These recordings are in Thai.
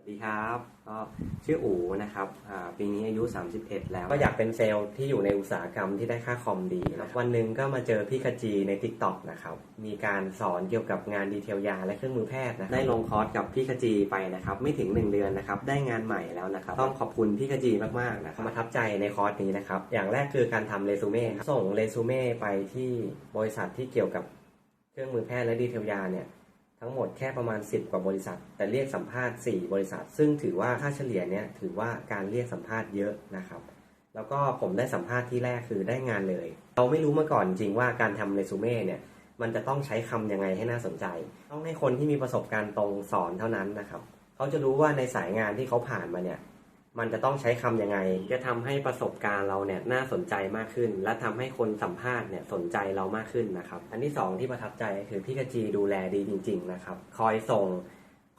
สวัสดีครับก็ชื่ออูนะครับปีนี้อายุ 31 แล้ว ก็อยากเป็นเซลล์ที่อยู่ในอุตสาหกรรมที่ได้ค่าคอมดีครับวันหนึ่งก็มาเจอพี่ขจีใน t ิ k t o k นะครับ มีการสอนเกี่ยวกับงานดีเทลยาและเครื่องมือแพทย์นะได้ลงคอร์สกับพี่ขจีไปนะครับ ไม่ถึง 1 เดือนนะครับ ได้งานใหม่แล้วนะครับ ต้องขอบคุณพี่ขจีมากๆนะครับประทับใจในคอร์สนี้นะครับ อย่างแรกคือการทำเรซูเม่ส่งเรซูเม่ไปที่บริษัทที่เกี่ยวกับเครื่องมือแพทย์และดีเทลยาเนี่ย ทั้งหมดแค่ประมาณ 10 กว่าบริษัท แต่เรียกสัมภาษณ์ 4 บริษัท ซึ่งถือว่าค่าเฉลี่ยเนี่ยถือว่าการเรียกสัมภาษณ์เยอะนะครับแล้วก็ผมได้สัมภาษณ์ที่แรกคือได้งานเลย เราไม่รู้มาก่อนจริงว่าการทำเรซูเม่เนี่ยมันจะต้องใช้คำยังไงให้น่าสนใจ ต้องให้คนที่มีประสบการณ์ตรงสอนเท่านั้นนะครับ เขาจะรู้ว่าในสายงานที่เขาผ่านมาเนี่ย มันจะต้องใช้คำยังไง จะทำให้ประสบการณ์เราเนี่ยน่าสนใจมากขึ้น และทำให้คนสัมภาษณ์เนี่ยสนใจเรามากขึ้นนะครับ อันที่สองที่ประทับใจคือพี่กจีดูแลดีจริง ๆ นะครับ คอยส่ง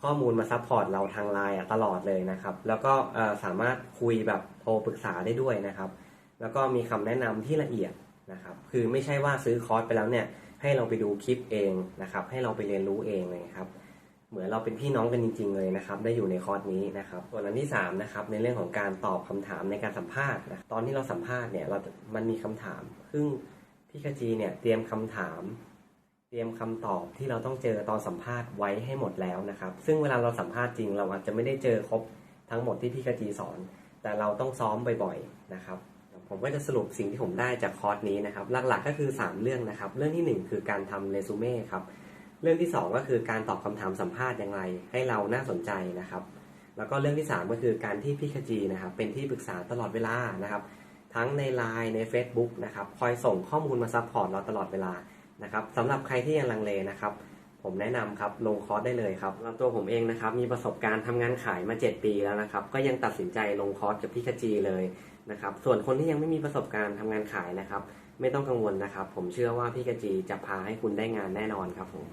ข้อมูลมาซัพพอร์ตเราทางไลน์ตลอดเลยนะครับ แล้วก็สามารถคุยแบบโทรปรึกษาได้ด้วยนะครับ แล้วก็มีคำแนะนำที่ละเอียดนะครับ คือไม่ใช่ว่าซื้อคอร์สไปแล้วเนี่ยให้เราไปดูคลิปเองนะครับ ให้เราไปเรียนรู้เองเลยครับ เหมือนเราเป็นพี่น้องกันจริง ๆ เลยนะครับ ได้อยู่ในคอร์สนี้นะครับส่วนอันที่3นะครับในเรื่องของการตอบคำถามในการสัมภาษณ์นะตอนที่เราสัมภาษณ์เนี่ยเรามันมีคำถาม ซึ่งพี่ขจีเนี่ยเตรียมคำถาม เตรียมคำตอบที่เราต้องเจอตอนสัมภาษณ์ไว้ให้หมดแล้วนะครับ ซึ่งเวลาเราสัมภาษณ์จริง เราอาจจะไม่ได้เจอครบทั้งหมดที่พี่ขจีสอน แต่เราต้องซ้อมบ่อยๆนะครับ ผมก็จะสรุปสิ่งที่ผมได้จากคอร์สนี้นะครับ หลักๆก็คือ 3 เรื่องนะครับ เรื่องที่ 1 คือการทำเรซูเม่ครับ เรื่องที่ 2 ก็คือการตอบคำถามสัมภาษณ์อย่างไร ให้เราน่าสนใจนะครับ แล้วก็เรื่องที่ 3 ก็คือการที่พี่ขจีนะครับเป็นที่ปรึกษาตลอดเวลานะครับ ทั้งใน Line ใน Facebook นะครับคอยส่งข้อมูลมาซัพพอร์ตเราตลอดเวลานะครับสำหรับใครที่ยังลังเลนะครับผมแนะนำครับลงคอร์สได้เลยครับตัวผมเองนะครับมีประสบการณ์ทำงานขายมา 7 ปีแล้วนะครับ ก็ยังตัดสินใจลงคอร์สกับพี่ขจีเลยนะครับส่วนคนที่ยังไม่มีประสบการณ์ทำงานขายนะครับ ไม่ต้องกังวลนะครับ ผมเชื่อว่าพี่กจีจะพาให้คุณได้งานแน่นอนครับผม